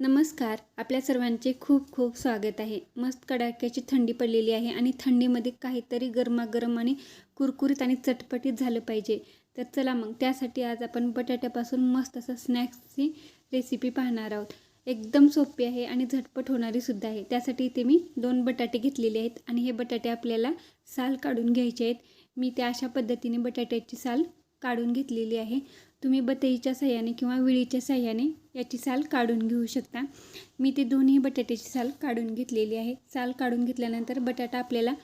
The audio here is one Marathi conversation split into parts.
नमस्कार. आपल्या सर्वांचे खूप खूप स्वागत आहे. मस्त कडाक्याची थंडी पडलेली आहे आणि थंडीमध्ये काहीतरी गरमागरम आणि कुरकुरीत आणि चटपटीत झालं पाहिजे. तर चला मग त्यासाठी आज आपण बटाट्यापासून मस्त असं स्नॅक्सची रेसिपी पाहणार आहोत. एकदम सोपी आहे आणि झटपट होणारी सुद्धा आहे. त्यासाठी इथे मी दोन बटाटे घेतलेले आहेत आणि हे बटाटे आपल्याला साल काढून घ्यायचे आहेत. मी त्या अशा पद्धतीने बटाट्याची साल काढून घेतलेली आहे. तुम्ही बतईच्या साह्याने किंवा विळीच्या साह्याने याची साल काढून घेऊ शकता. मी ते दोन्ही बटाट्याची साल काढून घेतलेली आहे. साल काढून घेतल्यानंतर बटाटा आपल्याला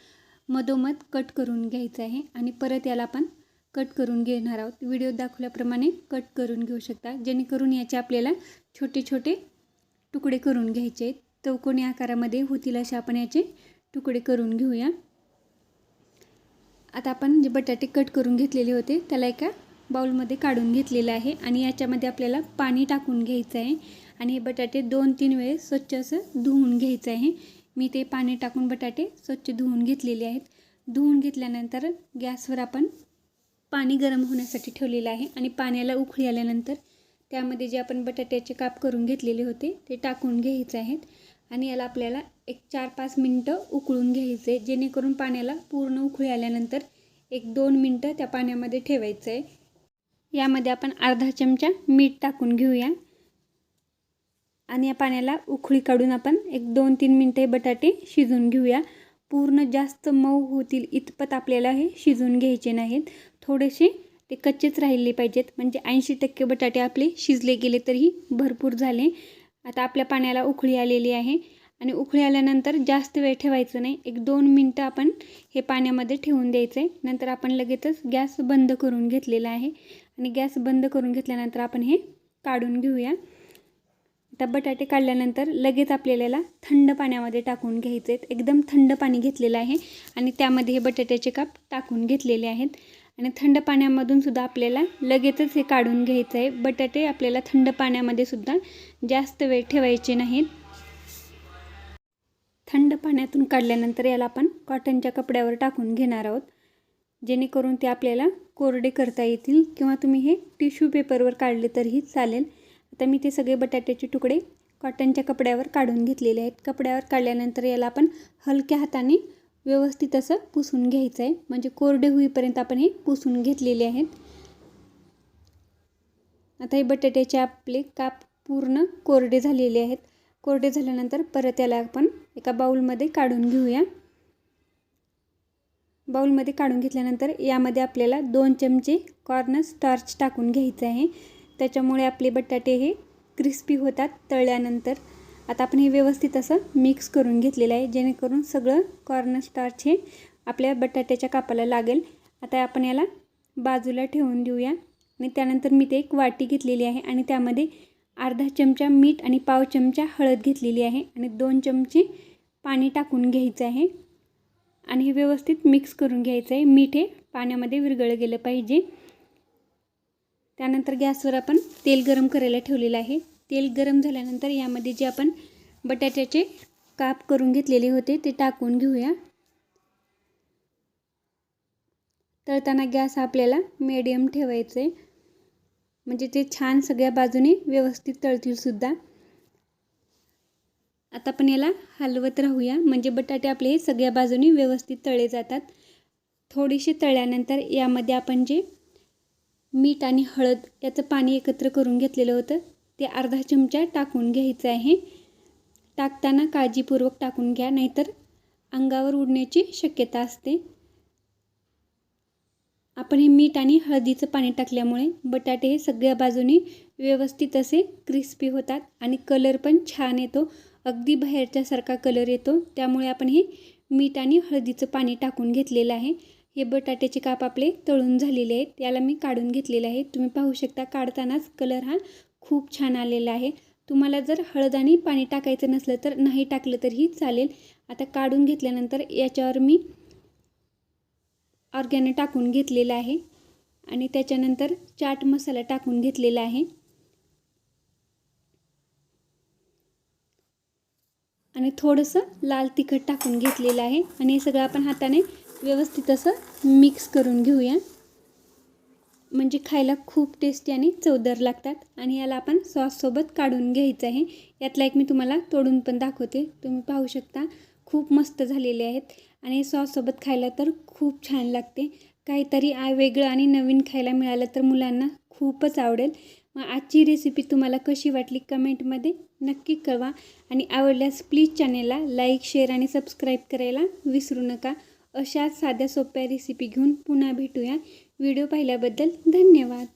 मधोमध कट करून घ्यायचा आहे आणि परत याला आपण कट करून घेणार आहोत. व्हिडिओ दाखवल्याप्रमाणे कट करून घेऊ शकता. जेणेकरून याचे आपल्याला छोटे छोटे तुकडे करून घ्यायचे आहेत. चौकोनी आकारामध्ये होतील असे आपण याचे तुकडे करून घेऊया. आता आपण जे बटाटे कट करून घेतलेले होते त्याला एका बाउलमध्ये काढून घेतलेलं आहे आणि याच्यामध्ये आपल्याला पाणी टाकून घ्यायचं आहे. आणि हे बटाटे दोन तीन वेळेस स्वच्छ असं धुवून घ्यायचं आहे. मी ते पाणी टाकून बटाटे स्वच्छ धुवून घेतलेले आहेत. धुवून घेतल्यानंतर गॅसवर आपण पाणी गरम होण्यासाठी ठेवलेलं आहे आणि पाण्याला उकळी आल्यानंतर त्यामध्ये जे आपण बटाट्याचे काप करून घेतलेले होते ते टाकून घ्यायचे आहेत. आणि याला आपल्याला एक चार पाच मिनटं उकळून घ्यायचे जेणेकरून पाण्याला पूर्ण उकळी आल्यानंतर एक दोन मिनटं त्या पाण्यामध्ये ठेवायचं आहे. यामध्ये आपण अर्धा चमचा मीठ टाकून घेऊया. आणि या पाण्याला उकळी काढून आपण एक दोन तीन मिनटे बटाटे शिजून घेऊया. पूर्ण जास्त मऊ होतील इतपत आपल्याला हे शिजून घ्यायचे नाहीत. थोडेसे ते कच्चेच राहिले पाहिजेत. म्हणजे ऐंशी टक्के बटाटे आपले शिजले गेले तरीही भरपूर झाले. आता आपल्या पाण्याला उकळी आलेली आहे. आणि उकळी आल्यानंतर जास्त वेळ ठेवायचं नाही. एक दोन मिनटं आपण हे पाण्यामध्ये ठेवून द्यायचं आहे नंतर आपण लगेचच गॅस बंद करून घेतलेला आहे. आणि गॅस बंद करून घेतल्यानंतर आपण हे काढून घेऊया. आता बटाटे काढल्यानंतर लगेच आपल्याला थंड पाण्यामध्ये टाकून घ्यायचे आहेत. एकदम थंड पाणी घेतलेलं आहे आणि त्यामध्ये हे बटाट्याचे काप टाकून घेतलेले आहेत. आणि थंड पाण्यामधून सुद्धा आपल्याला लगेचच हे काढून घ्यायचं आहे. बटाटे आपल्याला थंड पाण्यामध्ये सुद्धा जास्त वेळ ठेवायचे नाहीत. थंड पाण्यातून काढल्यानंतर याला आपण कॉटनच्या कपड्यावर टाकून घेणार आहोत. जेणेकरून ते आपल्याला कोरडे करता येतील किंवा तुम्ही हे टिश्यू पेपरवर काढले तरीही चालेल. आता मी ते सगळे बटाट्याचे तुकडे कॉटनच्या कपड्यावर काढून घेतलेले आहेत. कपड्यावर काढल्यानंतर याला आपण हलक्या हाताने व्यवस्थित असं पुसून घ्यायचं आहे म्हणजे कोरडे होईपर्यंत आपण हे पुसून घेतलेले आहेत. आता हे बटाट्याचे आपले काप पूर्ण कोरडे झालेले आहेत. कोरडे झाल्यानंतर परत याला आपण एका बाऊलमध्ये काढून घेऊया. बाऊलमध्ये काढून घेतल्यानंतर यामध्ये आपल्याला दोन चमचे कॉर्न स्टार्च टाकून घ्यायचं आहे. त्याच्यामुळे आपले बटाटे हे क्रिस्पी होतात तळल्यानंतर. आता आपण हे व्यवस्थित असं मिक्स करून घेतलेलं आहे. जेणेकरून सगळं कॉर्न स्टार्च हे आपल्या बटाट्याच्या कापाला लागेल. आता आपण याला बाजूला ठेवून देऊया. आणि त्यानंतर मी ते एक वाटी घेतलेली आहे आणि त्यामध्ये अर्धा चमचा मीठ आणि पाव चमचा हळद घेतलेली आहे. आणि दोन चमचे पाणी टाकून घ्यायचं आहे. आणि हे व्यवस्थित मिक्स करून घ्यायचं आहे मीठ हे पाण्यामध्ये विरघळलं गेलं पाहिजे. त्यानंतर गॅसवर आपण तेल गरम करायला ठेवलेलं आहे. तेल गरम झाल्यानंतर यामध्ये जे आपण बटाट्याचे काप करून घेतलेले होते ते टाकून घेऊया. तळताना गॅस आपल्याला मीडियम ठेवायचं आहे म्हणजे ते छान सगळ्या बाजूने व्यवस्थित तळतील सुद्धा. आता आपण याला हलवत राहूया. म्हणजे बटाटे आपले हे सगळ्या बाजूनी व्यवस्थित तळे जातात. थोडीशी तळल्यानंतर यामध्ये आपण जे मीठ आणि हळद याचं पाणी एकत्र करून घेतलेलं होतं ते अर्धा चमचा टाकून घ्यायचं आहे. टाकताना काळजीपूर्वक टाकून घ्या नाहीतर अंगावर उडण्याची शक्यता असते. आपण हे मीठ आणि हळदीचं पाणी टाकल्यामुळे बटाटे हे सगळ्या बाजूनी व्यवस्थित असे क्रिस्पी होतात आणि कलर पण छान येतो. अगदी बाहेरच्यासारखा कलर येतो. त्यामुळे आपण हे मीठ आणि हळदीचं पाणी टाकून घेतलेलं आहे. हे बटाट्याचे काप आपले तळून झालेले आहेत. याला मी काढून घेतलेले आहे तुम्ही पाहू शकता काढतानाच कलर हा खूप छान आलेला आहे. तुम्हाला जर हळद आणि पाणी टाकायचं नसलं तर नाही टाकलं तरीही चालेल. आता काढून घेतल्यानंतर याच्यावर मी ऑर्गॅनो टाकून घेतलेलं आहे. आणि त्याच्यानंतर चाट मसाला टाकून घेतलेला आहे. आणि थोडंसं लाल तिखट टाकून घेतलेलं आहे. आणि हे सगळं आपण हाताने व्यवस्थित असं मिक्स करून घेऊया. म्हणजे खायला खूप टेस्टी आणि चवदार लागतात. आणि याला आपण सॉससोबत काढून घ्यायचं आहे. यातला एक मी तुम्हाला तोडून पण दाखवते. तुम्ही पाहू शकता. खूप मस्त झालेले आहेत. आणि सॉससोबत खायला तर खूप छान लागते. काहीतरी आ वेगळं आणि नवीन खायला मिळालं तर मुलांना खूपच आवडेल. मग आजची रेसिपी तुम्हाला कशी वाटली कमेंटमध्ये नक्की कळवा. आणि आवडल्यास प्लीज चॅनेलला लाईक शेअर आणि सबस्क्राईब करायला विसरू नका. अशाच साध्या सोप्या रेसिपी घेऊन पुन्हा भेटूया. व्हिडिओ पाहिल्याबद्दल धन्यवाद.